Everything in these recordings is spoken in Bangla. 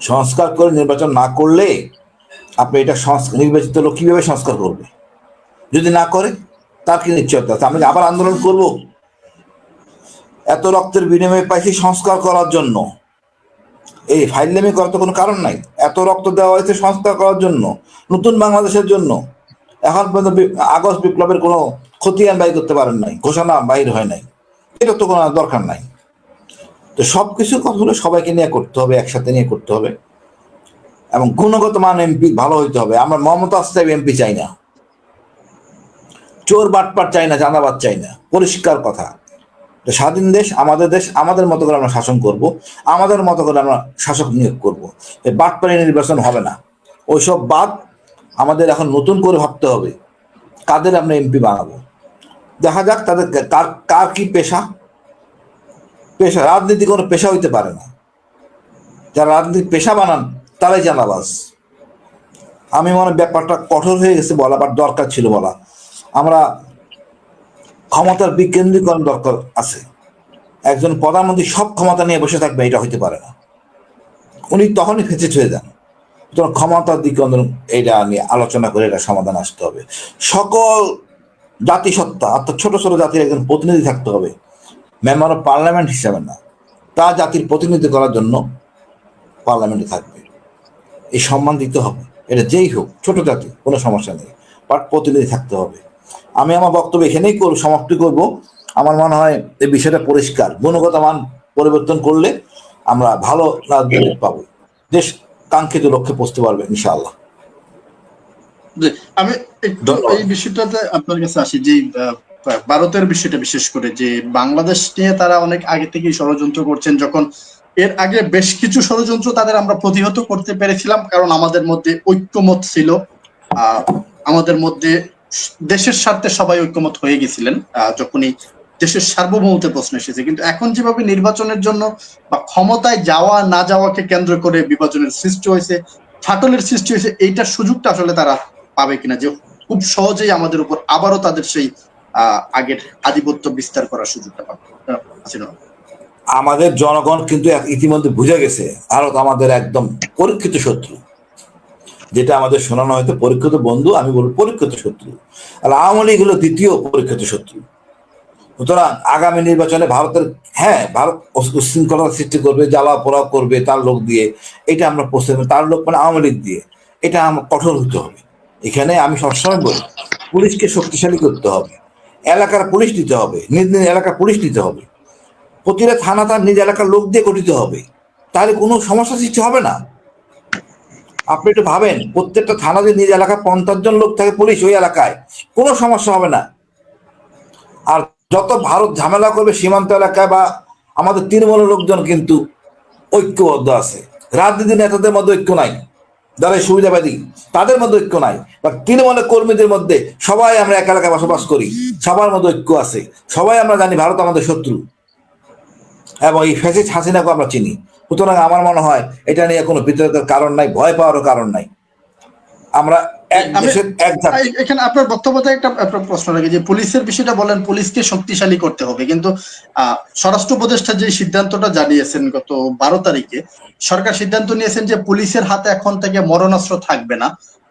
সংস্কার করে নির্বাচন না করলে আপনি এটা সংস্কার নির্বাচিত লোক কীভাবে সংস্কার করবে? যদি না করে, তার কি নিশ্চয়তা আমি আবার আন্দোলন করব। এত রক্তের বিনিময়ে পাইছি সংস্কার করার জন্য। এই ফাইললেমি করার তো কোনো কারণ নাই। এত রক্ত দেওয়া হয়েছে সংস্কার করার জন্য, নতুন বাংলাদেশের জন্য। এখন পর্যন্ত আগস্ট বিপ্লবের কোনো ক্ষতি খতিয়ান বাইর করতে পারেন নাই। ঘোষণা বাইর হয় নাই। এটা তো কোনো দরকার নাই। তো সব কিছু কথা হলে সবাইকে নিয়ে করতে হবে, একসাথে নিয়ে করতে হবে। এবং গুণগত মান এমপি, ভালো হইতে হবে। আমরা মমতা সাহেব এমপি চাই না। চোর বাটপাট চাই না জানাবাদ চাই না। পরিষ্কার কথা। তো স্বাধীন দেশ, আমাদের দেশ, আমাদের মতো করে আমরা শাসন করব। আমাদের মতো করে আমরা শাসক নিয়োগ করব। বাটপাড়ি নির্বাচন হবে না। ওইসব বাদ আমাদের এখন নতুন করে ভাবতে হবে। কাদের আমরা এমপি বানাবো? দেখা যাক তাদের কার কার কি পেশা। পেশা, রাজনীতি কোনো পেশা হইতে পারে না। যারা রাজনীতি পেশা বানান, তারাই জানাবাজ। আমি মনে ব্যাপারটা কঠোর হয়ে গেছে বলা বা দরকার ছিল বলা। আমরা ক্ষমতার বিকেন্দ্রীকরণ দরকার আছে। একজন প্রধানমন্ত্রী সব ক্ষমতা নিয়ে বসে থাকবে, এটা হইতে পারে না। উনি তখনই ফেঁচে হয়ে যান। সুতরাং ক্ষমতার দিকে এটা নিয়ে আলোচনা করে এটা সমাধান আসতে হবে। সকল জাতিসত্তা, অর্থাৎ ছোট ছোট জাতির একজন প্রতিনিধি থাকতে হবে। মেম্বার অফ পার্লামেন্ট হিসাবে না। তা জাতির প্রতিনিধি করার জন্য পার্লামেন্টে থাকবে। এই সম্মান দিতে হবে। এটা যেই হোক ছোট জাতি কোনো সমস্যা নেই। বাট প্রতিনিধি থাকতে হবে। আমি আমার বক্তব্য এখানেই করব সমাপ্তি করব। আমার মনে হয় এই বিষয়টা পরিষ্কার। গুণগত মান পরিবর্তন করলে আমরা ভালো রাজনীতি পাবো। দেশ কাঙ্ক্ষিত লক্ষ্যে পৌঁছতে পারবে ইনশাআল্লাহ। আমি এই বিষয়টাতে আপনার কাছে আসি যে ভারতের বিষয়টা বিশেষ করে যে বাংলাদেশ নিয়ে তারা অনেক আগে থেকেই ষড়যন্ত্র করছেন, যখন এর আগে বেশ কিছু ষড়যন্ত্র তাদের আমরা প্রতিহত করতে পেরেছিলাম, কারণ আমাদের মধ্যে ঐক্যমত ছিল। আমাদের মধ্যে দেশের স্বার্থে সবাই ঐক্যমত হয়ে গেছিলেন। যখনই দেশের সার্বভৌমত্বের প্রশ্ন এসেছে। কিন্তু এখন যেভাবে নির্বাচনের জন্য বা ক্ষমতায় যাওয়া, না যাওয়াকে কেন্দ্র করে বিভাজনের সৃষ্টি হয়েছে, ফাটলের সৃষ্টি হয়েছে, এইটার সুযোগটা আসলে তারা পাবে কিনা, যে খুব সহজেই আমাদের উপর আবারও তাদের সেই আগের আধিপত্য বিস্তার করার সুযোগটা হাসিনা। আমাদের জনগণ কিন্তু ইতিমধ্যে বুঝে গেছে, ভারত আমাদের একদম পরীক্ষিত শত্রু। যেটা আমাদের শোনানো হয়তো পরীক্ষিত বন্ধু, আমি বলব পরীক্ষিত শত্রু। আর আওয়ামী লীগ হলো দ্বিতীয় পরীক্ষিত শত্রু। সুতরাং আগামী নির্বাচনে ভারতের হ্যাঁ ভারত উশ- উশৃঙ্খলতা সৃষ্টি করবে, জ্বালা পোড়াও করবে তার লোক দিয়ে। এটা আমরা প্রস্তুত তার লোক মানে আওয়ামী লীগ দিয়ে। এটা আমার কঠোর হতে হবে। এখানে আমি সবসময় বলি, পুলিশকে শক্তিশালী করতে হবে। এলাকার পুলিশ দিতে হবে, নিজ নিজ এলাকার পুলিশ নিতে হবে। প্রতিটা থানা তার নিজ এলাকার লোক দিয়ে গঠিত হবে। তাহলে কোনো সমস্যা সৃষ্টি হবে না। আপনি একটু ভাবেন, প্রত্যেকটা থানাতে নিজ এলাকায় পঞ্চাশ জন লোক থাকে পুলিশ ওই এলাকায়, কোনো সমস্যা হবে না। আর যত ভারত ঝামেলা করবে, সীমান্ত এলাকায় বা আমাদের তৃণমূলের লোকজন কিন্তু ঐক্যবদ্ধ আছে। রাজনীতি নেতাদের মধ্যে ঐক্য নাই। যারা সুবিধাবাদী তাদের মধ্যে ঐক্য নাই। বা তৃণমূলের কর্মীদের মধ্যে সবাই আমরা এক এলাকায় বসবাস করি, সবার মধ্যে ঐক্য আছে। সবাই আমরা জানি ভারত আমাদের শত্রু। এবং এই ফ্যাসিস্ট হাসিনাকে আমরা চিনি। সুতরাং আমার মনে হয়, এটা নিয়ে কোনো বিতর্কের কারণ নাই, ভয় পাওয়ারও কারণ নাই। আমরা এখানে আপনার বক্তব্যতে একটা একটা প্রশ্ন রাখি যে পুলিশের বিষয়টা বলেন পুলিশকে শক্তিশালী করতে হবে। কিন্তু স্বরাষ্ট্র উপদেষ্টা যে সিদ্ধান্তটা জানিয়েছেন গত বারো তারিখে সরকার সিদ্ধান্ত নিয়েছেন যে পুলিশের হাতে এখন থেকে মরণাস্ত্র থাকবে না।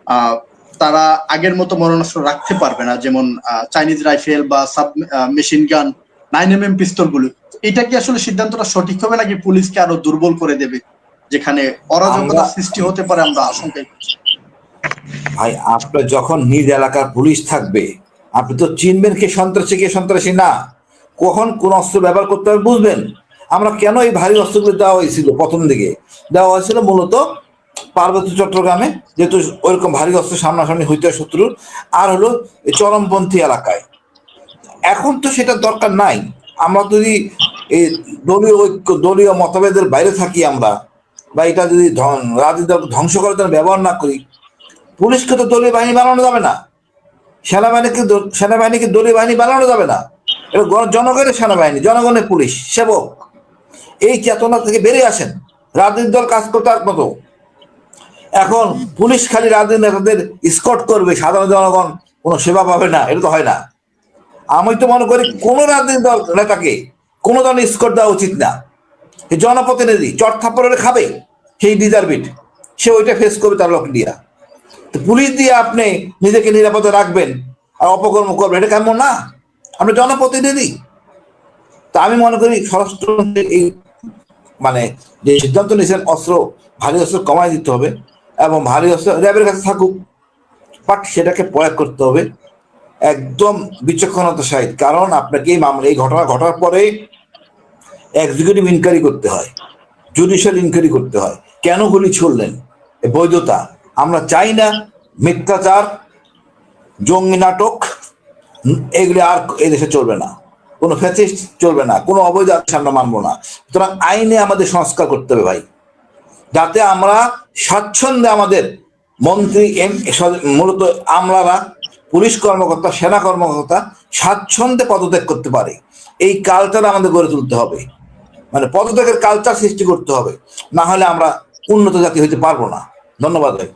আহ, তারা আগের মতো মরণাস্ত্র রাখতে পারবে না। যেমন চাইনিজ রাইফেল বা sub machine gun nine M M পিস্তলগুলো এটা কি আসলে সিদ্ধান্তটা সঠিক হবে নাকি পুলিশকে আরও দুর্বল করে দেবে? যেখানে অরাজকতা সৃষ্টি হতে পারে আমরা আশঙ্কাই করছি। ভাই, আপনার যখন নিজ এলাকার পুলিশ থাকবে, আপনি তো চিনবেন কে সন্ত্রাসী কে সন্ত্রাসী না। কখন কোন অস্ত্র ব্যবহার করতে হবে বুঝবেন? আমরা কেন এই ভারী অস্ত্রগুলো দেওয়া হয়েছিল প্রথম দিকে? দেওয়া হয়েছিল মূলত পার্বত্য চট্টগ্রামে, যেহেতু ওইরকম ভারী অস্ত্র সামনাসামনি হইতে শত্রুর, আর হলো চরমপন্থী এলাকায়। এখন তো সেটা দরকার নাই। আমরা যদি এই দলীয় ঐক্য, দলীয় মতভেদের বাইরে থাকি আমরা, বা এটা যদি রাজনীতি ধ্বংস করার জন্য ব্যবহার না করি পুলিশকে তো দলীয় বাহিনী বানানো যাবে না। সেনাবাহিনীকে সেনাবাহিনীকে দলীয় বাহিনী বানানো যাবে না। এটা জনগণের সেনাবাহিনী, জনগণের পুলিশ, সেবক। এই চেতনা থেকে বেরিয়ে আসেন। রাজনৈতিক দল কাজ করতে আর মতো। এখন পুলিশ খালি রাজনৈতিক নেতাদের স্কট করবে, সাধারণ জনগণ কোনো সেবা পাবে না, এটা তো হয় না। আমি তো মনে করি কোনো রাজনৈতিক দল নেতাকে কোনো দল স্কট দেওয়া উচিত না। জনপ্রতিনিধি চট থাপ্পড়ে খাবে সেই ডিজার্ভিট সে ওইটা ফেস করবে তার লোক পুলিশ দিয়ে আপনি নিজেকে নিরাপদে রাখবেন আর অপকর্ম করবেন। এটা কেমন না? আপনি জনপ্রতিনিধি। তা আমি মনে করি স্বরাষ্ট্র এই মানে যে সিদ্ধান্ত নিয়েছেন, অস্ত্র, ভারী অস্ত্র কমায় দিতে হবে এবং ভারী অস্ত্র র্যাবের কাছে থাকুক। বাট সেটাকে প্রয়োগ করতে হবে একদম বিচক্ষণতা সহিত। কারণ আপনাকে এই মামলা এই ঘটনা ঘটার পরে এক্সিকিউটিভ ইনকোয়ারি করতে হয় জুডিশিয়াল ইনকোয়ারি করতে হয়। কেন গুলি ছুড়লেন? বৈধতা। আমরা চাই না মিথ্যাচার, জঙ্গি নাটক, এগুলি আর এই দেশে চলবে না। কোনো ফ্যাসিস্ট চলবে না, কোনো অবৈধ আমরা মানবো না। সুতরাং আইনে আমাদের সংস্কার করতে হবে ভাই। যাতে আমরা স্বাচ্ছন্দ্যে আমাদের মন্ত্রী, এম মূলত আমলারা, পুলিশ কর্মকর্তা, সেনা কর্মকর্তা স্বাচ্ছন্দ্যে পদত্যাগ করতে পারে। এই কালচার আমাদের গড়ে তুলতে হবে। মানে পদত্যাগের কালচার সৃষ্টি করতে হবে। না হলে আমরা উন্নত জাতি হইতে পারব না। ধন্যবাদ ভাই।